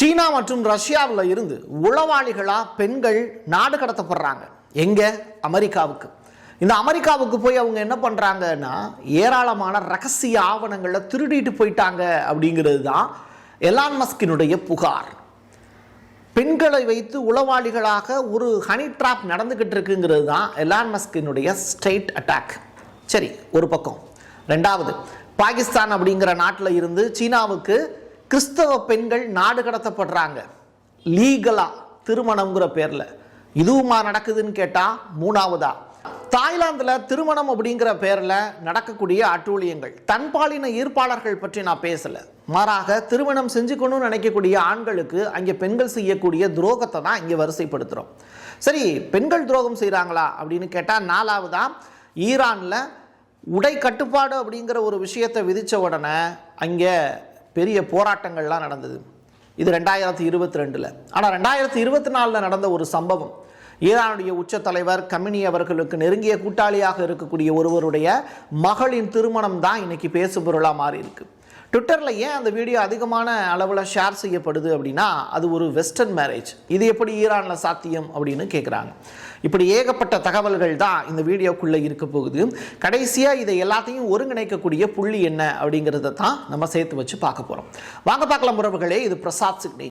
சீனா மற்றும் ரஷ்யாவில் இருந்து உளவாளிகளாக பெண்கள் நாடு கடத்தப்படுறாங்க. எங்கே? அமெரிக்காவுக்கு. இந்த அமெரிக்காவுக்கு போய் அவங்க என்ன பண்ணுறாங்கன்னா ஏராளமான ரகசிய ஆவணங்களை திருடிட்டு போயிட்டாங்க அப்படிங்கிறது தான் எலான் மஸ்கினுடைய புகார். பெண்களை வைத்து உளவாளிகளாக ஒரு ஹனி ட்ராப் நடந்துக்கிட்டு இருக்குங்கிறது தான் எலான் மஸ்கினுடைய ஸ்ட்ரெயிட் அட்டாக். சரி ஒரு பக்கம். ரெண்டாவது பாகிஸ்தான் அப்படிங்கிற நாட்டில் இருந்து சீனாவுக்கு கிறிஸ்தவ பெண்கள் நாடு கடத்தப்படுறாங்க. லீகலாக திருமணங்கிற பேரில். இதுவுமா நடக்குதுன்னு கேட்டால் மூணாவதா. தாய்லாந்தில் திருமணம் அப்படிங்கிற பேரில் நடக்கக்கூடிய அட்டூழியங்கள். தன்பாலின ஈர்ப்பாளர்கள் பற்றி நான் பேசலை. மாறாக திருமணம் செஞ்சுக்கணும்னு நினைக்கக்கூடிய ஆண்களுக்கு அங்கே பெண்கள் செய்யக்கூடிய துரோகத்தை தான் இங்கே வரிசைப்படுத்துகிறோம் சரி பெண்கள் துரோகம் செய்கிறாங்களா அப்படின்னு கேட்டால் நாலாவதா ஈரானில் உடை கட்டுப்பாடு அப்படிங்கிற ஒரு விஷயத்தை விதித்த உடனே அங்கே பெரிய போராட்டங்கள்லாம் நடந்தது. இது ரெண்டாயிரத்தி இருபத்தி ரெண்டில் ஆனால் ரெண்டாயிரத்தி இருபத்தி நாலில் நடந்த ஒரு சம்பவம். ஈரானுடைய உச்ச தலைவர் கமினி அவர்களுக்கு நெருங்கிய கூட்டாளியாக இருக்கக்கூடிய ஒருவருடைய மகளின் திருமணம் தான் இன்னைக்கு பேசுபொருளாக மாறியிருக்கு. ட்விட்டரில் ஏன் அந்த வீடியோ அதிகமான அளவில் ஷேர் செய்யப்படுது அப்படின்னா அது ஒரு வெஸ்டர்ன் மேரேஜ் இது எப்படி ஈரானில் சாத்தியம் அப்படின்னு கேட்குறாங்க இப்படி ஏகப்பட்ட தகவல்கள் தான் இந்த வீடியோக்குள்ளே இருக்க போகுது. கடைசியாக இதை எல்லாத்தையும் ஒருங்கிணைக்கக்கூடிய புள்ளி என்ன அப்படிங்கிறத தான் நம்ம சேர்த்து வச்சு பார்க்க போகிறோம் வாங்க பார்க்கலாம் உறவுகளே இது பிரசாத் சிக்னி